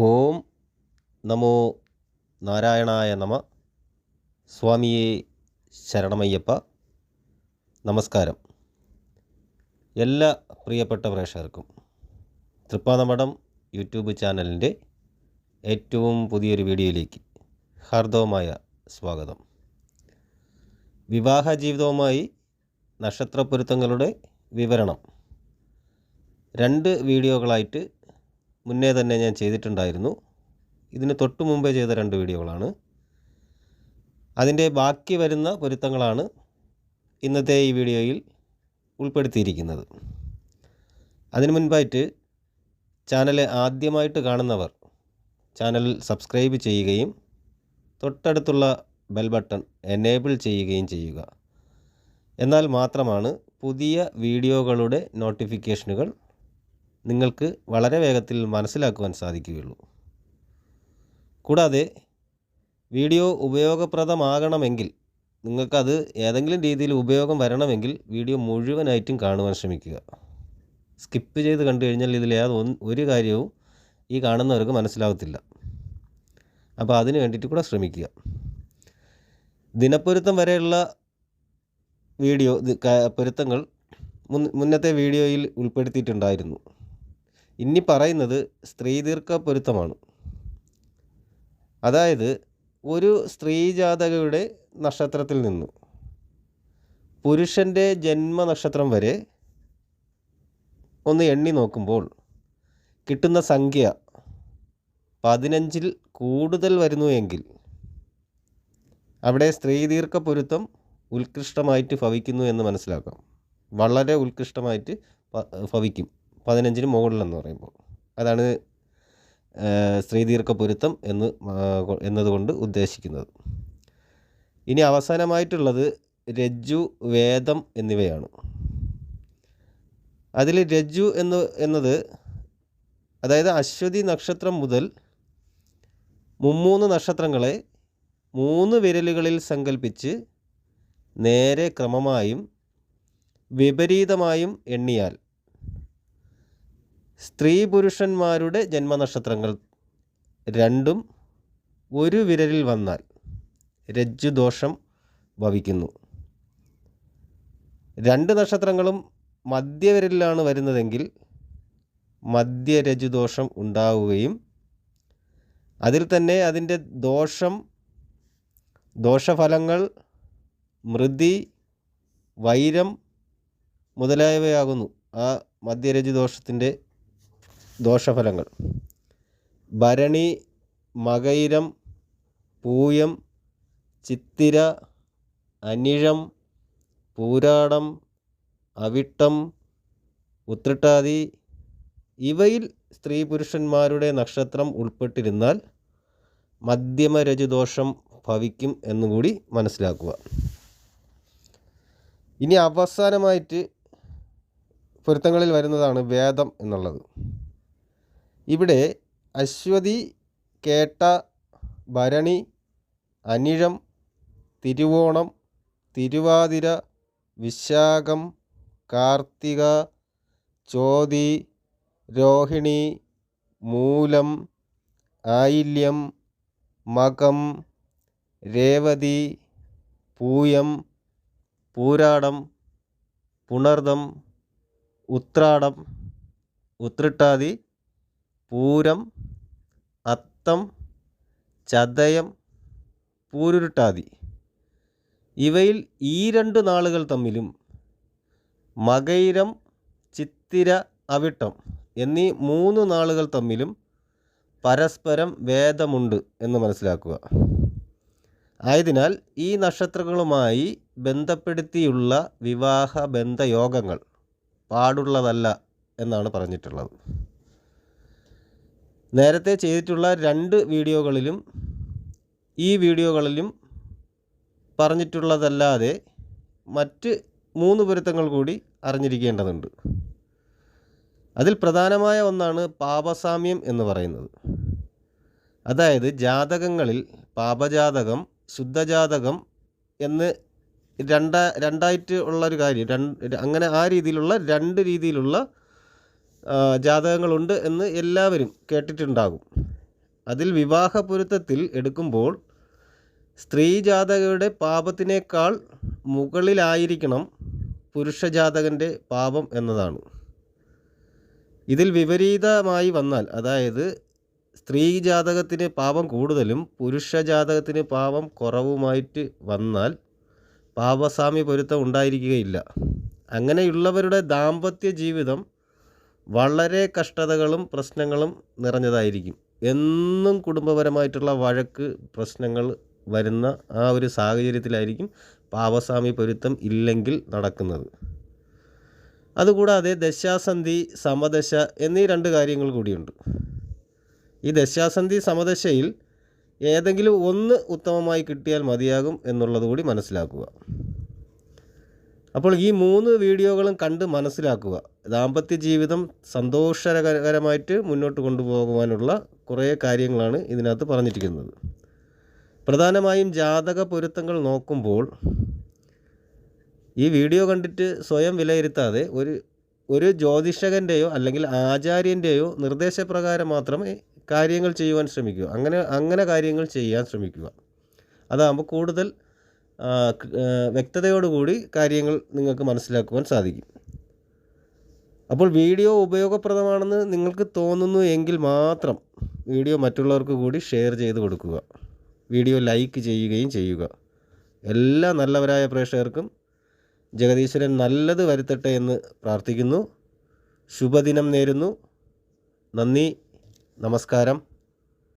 ഓം നമോ നാരായണായ നമ. സ്വാമിയെ ശരണമയ്യപ്പ. നമസ്കാരം. എല്ലാ പ്രിയപ്പെട്ട പ്രേക്ഷകർക്കും തൃപ്പാനമഠം യൂട്യൂബ് ചാനലിന്റെ ഏറ്റവും പുതിയൊരു വീഡിയോയിലേക്ക് ഹാർദവമായ സ്വാഗതം. വിവാഹ ജീവിതവുമായി നക്ഷത്രപ്പൊരുത്തങ്ങളുടെ വിവരണം. രണ്ട് വീഡിയോകളായിട്ട് മുന്നേ തന്നെ ഞാൻ ചെയ്തിട്ടുണ്ടായിരുന്നു. ഇതിന് തൊട്ട് മുമ്പേ ചെയ്ത രണ്ട് വീഡിയോകളാണ്. അതിന്റെ ബാക്കി വരുന്ന പൊരുത്തങ്ങളാണ് ഇന്നത്തെ ഈ വീഡിയോയിൽ ഉൾപ്പെടുത്തിയിരിക്കുന്നത്. അതിനു മുൻപായിട്ട് ചാനൽ ആദ്യമായിട്ട് കാണുന്നവർ ചാനൽ സബ്സ്ക്രൈബ് ചെയ്യുകയും തൊട്ടടുത്തുള്ള ബെൽ ബട്ടൺ എനേബിൾ ചെയ്യുകയും ചെയ്യുക. എന്നാൽ മാത്രമാണ് പുതിയ വീഡിയോകളുടെ നോട്ടിഫിക്കേഷനുകൾ നിങ്ങൾക്ക് വളരെ വേഗത്തിൽ മനസ്സിലാക്കുവാൻ സാധിക്കുകയുള്ളൂ. കൂടാതെ വീഡിയോ ഉപയോഗപ്രദമാകണമെങ്കിൽ നിങ്ങൾക്കത് ഏതെങ്കിലും രീതിയിൽ ഉപയോഗം വരണമെങ്കിൽ വീഡിയോ മുഴുവനായിട്ടും കാണുവാൻ ശ്രമിക്കുക. സ്കിപ്പ് ചെയ്ത് കണ്ടു കഴിഞ്ഞാൽ ഇതിൽ യാതൊന്ന് ഒരു കാര്യവും ഈ കാണുന്നവർക്ക് മനസ്സിലാവത്തില്ല. അപ്പോൾ അതിന് വേണ്ടിയിട്ട് കൂടെ ശ്രമിക്കുക. ദിനപ്പൊരുത്തം വരെയുള്ള വീഡിയോ പൊരുത്തങ്ങൾ മുന്നത്തെ വീഡിയോയിൽ ഉൾപ്പെടുത്തിയിട്ടുണ്ടായിരുന്നു. ഇനി പറയുന്നത് സ്ത്രീദീർഘ പൊരുത്തമാണ്. അതായത് ഒരു സ്ത്രീ ജാതകയുടെ നക്ഷത്രത്തിൽ നിന്നു പുരുഷന്റെ ജന്മനക്ഷത്രം വരെ ഒന്ന് എണ്ണി നോക്കുമ്പോൾ കിട്ടുന്ന സംഖ്യ പതിനഞ്ചിൽ കൂടുതൽ വരുന്നു എങ്കിൽ അവിടെ സ്ത്രീദീർഘ പൊരുത്തം ഉത്കൃഷ്ടമായിട്ട് ഭവിക്കുന്നു എന്ന് മനസ്സിലാക്കാം. വളരെ ഉത്കൃഷ്ടമായിട്ട് ഭവിക്കും. പതിനഞ്ചിന് മുകളിലെന്ന് പറയുമ്പോൾ. അതാണ് സ്ത്രീദീർഘ പൊരുത്തം എന്ന് എന്നതുകൊണ്ട് ഉദ്ദേശിക്കുന്നത്. ഇനി അവസാനമായിട്ടുള്ളത് രജ്ജു വേദം എന്നിവയാണ്. അതിൽ രജ്ജു എന്ന് എന്നത് അതായത് അശ്വതി നക്ഷത്രം മുതൽ മുമ്മൂന്ന് നക്ഷത്രങ്ങളെ മൂന്ന് വിരലുകളിൽ സങ്കല്പിച്ച് നേരെ ക്രമമായും വിപരീതമായും എണ്ണിയാൽ സ്ത്രീ പുരുഷന്മാരുടെ ജന്മനക്ഷത്രങ്ങൾ രണ്ടും ഒരു വിരലിൽ വന്നാൽ രജ്ജുദോഷം ഭവിക്കുന്നു. രണ്ട് നക്ഷത്രങ്ങളും മധ്യവിരലിലാണ് വരുന്നതെങ്കിൽ മധ്യരജുദോഷം ഉണ്ടാവുകയും അതിൽ തന്നെ അതിന്റെ ദോഷം ദോഷഫലങ്ങൾ മൃതി വൈരം മുതലായവയാകുന്നു ആ മധ്യരജു ദോഷത്തിന്റെ ദോഷഫലങ്ങൾ. ഭരണി മകയിരം പൂയം ചിത്തിര അനിഴം പൂരാടം അവിട്ടം ഉത്രട്ടാതി ഇവയിൽ സ്ത്രീ പുരുഷന്മാരുടെ നക്ഷത്രം ഉൾപ്പെട്ടിരുന്നാൽ മധ്യമരജുദോഷം ഭവിക്കും എന്നുകൂടി മനസ്സിലാക്കുക. ഇനി അവസാനമായിട്ട് പൊരുത്തങ്ങളിൽ വരുന്നതാണ് വേദം എന്നുള്ളത്. ഇവിടെ അശ്വതി കേട്ട ഭരണി അനിഴം തിരുവോണം തിരുവാതിര വിശാഖം കാർത്തിക ചോതി രോഹിണി മൂലം ആയില്യം മകം രേവതി പൂയം പൂരാടം പുണർദം ഉത്രാടം ഉത്രട്ടാതി പൂരം അത്തം ചതയം പൂരുരുട്ടാതി. ഇവയിൽ ഈ രണ്ട് നാളുകൾ തമ്മിലും മകൈരം ചിത്തിര അവിട്ടം എന്നീ മൂന്ന് നാളുകൾ തമ്മിലും പരസ്പരം വേദമുണ്ട് എന്ന് മനസ്സിലാക്കുക. ആയതിനാൽ ഈ നക്ഷത്രങ്ങളുമായി ബന്ധപ്പെടുത്തിയുള്ള വിവാഹ ബന്ധയോഗങ്ങൾ പാടുള്ളതല്ല എന്നാണ് പറഞ്ഞിട്ടുള്ളത്. നേരത്തെ ചെയ്തിട്ടുള്ള രണ്ട് വീഡിയോകളിലും ഈ വീഡിയോകളിലും പറഞ്ഞിട്ടുള്ളതല്ലാതെ മറ്റ് മൂന്ന് പൊരുത്തങ്ങൾ കൂടി അറിഞ്ഞിരിക്കേണ്ടതുണ്ട്. അതിൽ പ്രധാനമായ ഒന്നാണ് പാപസാമ്യം എന്ന് പറയുന്നത്. അതായത് ജാതകങ്ങളിൽ പാപജാതകം ശുദ്ധജാതകം എന്ന് രണ്ട രണ്ടായിട്ട് ഉള്ളൊരു കാര്യം രണ്ട് അങ്ങനെ ആ രീതിയിലുള്ള രണ്ട് രീതിയിലുള്ള ജാതകങ്ങളുണ്ട് എന്ന് എല്ലാവരും കേട്ടിട്ടുണ്ടാകും. അതിൽ വിവാഹ പൊരുത്തത്തിൽ എടുക്കുമ്പോൾ സ്ത്രീ ജാതകയുടെ പാപത്തിനേക്കാൾ മുകളിലായിരിക്കണം പുരുഷ ജാതകന്റെ പാപം എന്നതാണ്. ഇതിൽ വിപരീതമായി വന്നാൽ അതായത് സ്ത്രീ ജാതകത്തിന് പാപം കൂടുതലും പുരുഷ ജാതകത്തിന് പാപം കുറവുമായിട്ട് വന്നാൽ പാപസാമ്യ പൊരുത്തം ഉണ്ടായിരിക്കുകയില്ല. അങ്ങനെയുള്ളവരുടെ ദാമ്പത്യ ജീവിതം വളരെ കഷ്ടതകളും പ്രശ്നങ്ങളും നിറഞ്ഞതായിരിക്കും. എന്നും കുടുംബപരമായിട്ടുള്ള വഴക്ക് പ്രശ്നങ്ങൾ വരുന്ന ആ ഒരു സാഹചര്യത്തിലായിരിക്കും പാവസ്വാമി പൊരുത്തം ഇല്ലെങ്കിൽ നടക്കുന്നത്. അതുകൂടാതെ ദശാസന്ധി സമദശ എന്നീ രണ്ട് കാര്യങ്ങൾ കൂടിയുണ്ട്. ഈ ദശാസന്ധി സമദശയിൽ ഏതെങ്കിലും ഒന്ന് ഉത്തമമായി കിട്ടിയാൽ മതിയാകും എന്നുള്ളത് കൂടി മനസ്സിലാക്കുക. അപ്പോൾ ഈ മൂന്ന് വീഡിയോകളും കണ്ട് മനസ്സിലാക്കുക. ദാമ്പത്യ ജീവിതം സന്തോഷകരമായിട്ട് മുന്നോട്ട് കൊണ്ടുപോകുവാനുള്ള കുറേ കാര്യങ്ങളാണ് ഇതിനകത്ത് പറഞ്ഞിരിക്കുന്നത്. പ്രധാനമായും ജാതക പൊരുത്തങ്ങൾ നോക്കുമ്പോൾ ഈ വീഡിയോ കണ്ടിട്ട് സ്വയം വിലയിരുത്താതെ ഒരു ഒരു ജ്യോതിഷകന്റെയോ അല്ലെങ്കിൽ ആചാര്യന്റെയോ നിർദ്ദേശപ്രകാരം മാത്രമേ കാര്യങ്ങൾ ചെയ്യുവാൻ ശ്രമിക്കുക. അങ്ങനെ അങ്ങനെ കാര്യങ്ങൾ ചെയ്യാൻ ശ്രമിക്കുക. അതാകുമ്പോൾ കൂടുതൽ വ്യക്തതയോടുകൂടി കാര്യങ്ങൾ നിങ്ങൾക്ക് മനസ്സിലാക്കുവാൻ സാധിക്കും. അപ്പോൾ വീഡിയോ ഉപയോഗപ്രദമാണെന്ന് നിങ്ങൾക്ക് തോന്നുന്നു എങ്കിൽ മാത്രം വീഡിയോ മറ്റുള്ളവർക്ക് കൂടി ഷെയർ ചെയ്ത് കൊടുക്കുക. വീഡിയോ ലൈക്ക് ചെയ്യുകയും ചെയ്യുക. എല്ലാ നല്ലവരായ പ്രേക്ഷകർക്കും ജഗദീശ്വരൻ നല്ലത് വരുത്തട്ടെ എന്ന് പ്രാർത്ഥിക്കുന്നു. ശുഭദിനം നേരുന്നു. നന്ദി. നമസ്കാരം.